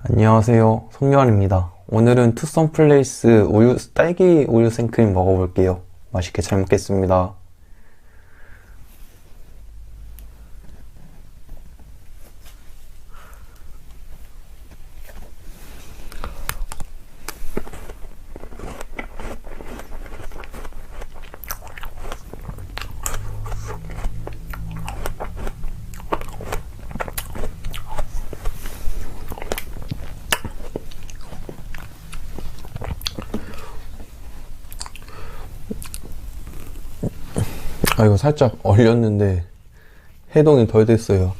안녕하세요. 송유환입니다. 오늘은 투썸 플레이스 우유, 딸기 우유 생크림 먹어볼게요. 맛있게 잘 먹겠습니다. 아, 이거 살짝 얼렸는데 해동이 덜 됐어요.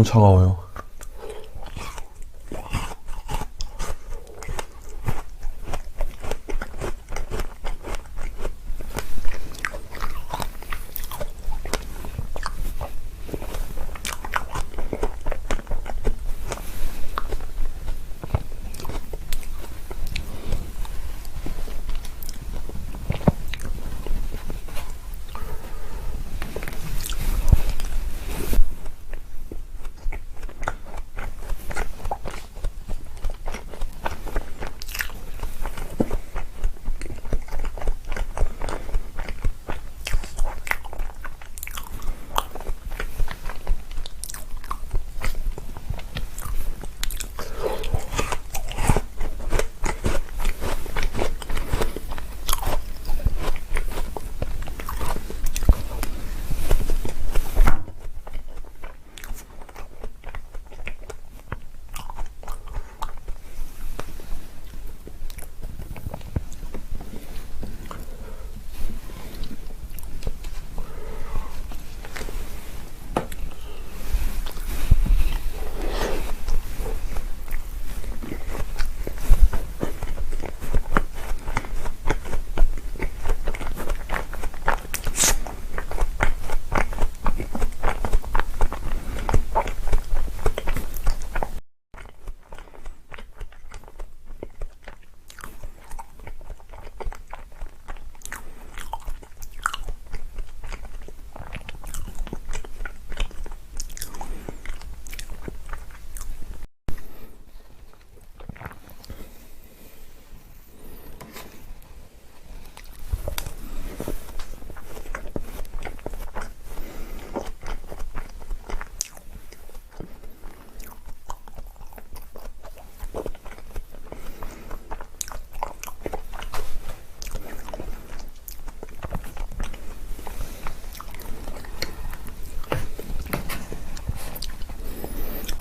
너무 차가워요.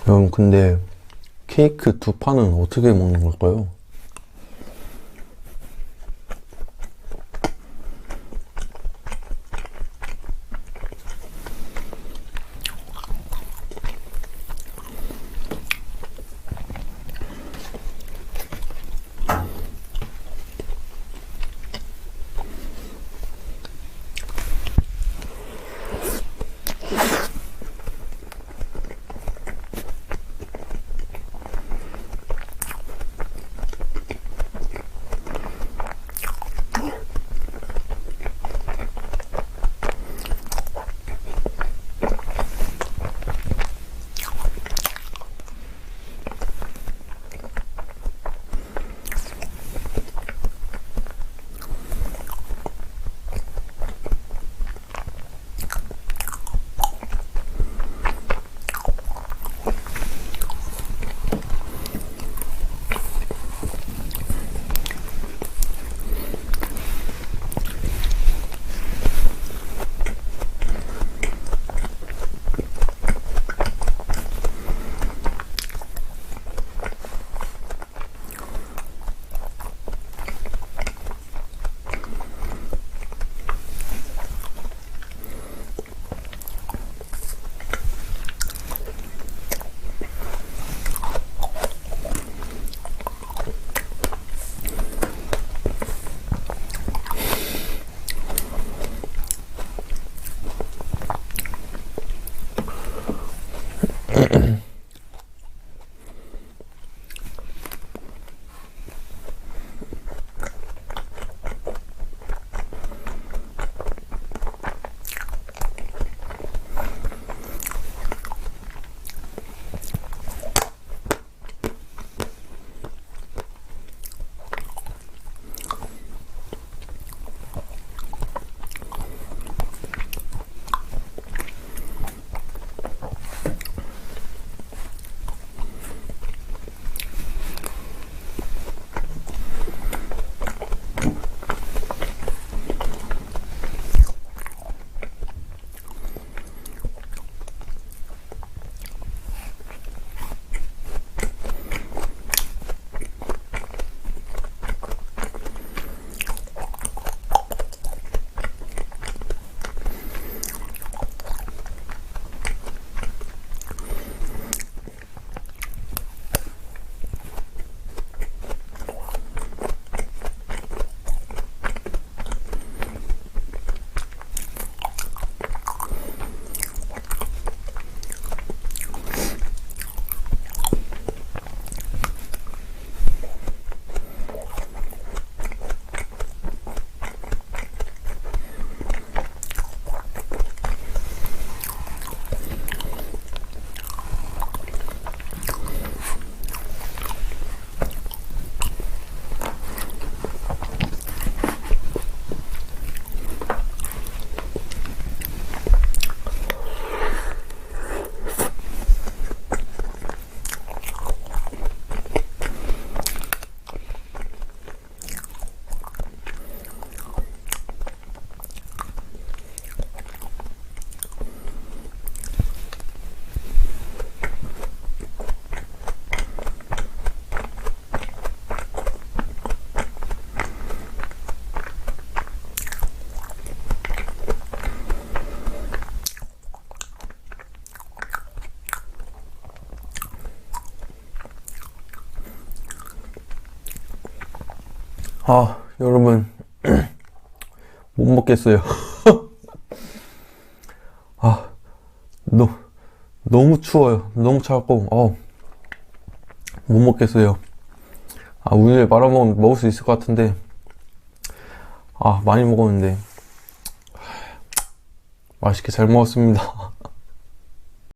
여러분, 근데 케이크 두 판은 어떻게 먹는 걸까요? 아, 여러분. 못 먹겠어요. 아, 너, 너무 추워요. 너무 차갑고, 어, 못 먹겠어요. 아, 우유에 말아먹으면 먹을 수 있을 것 같은데, 아, 많이 먹었는데, 맛있게 잘 먹었습니다.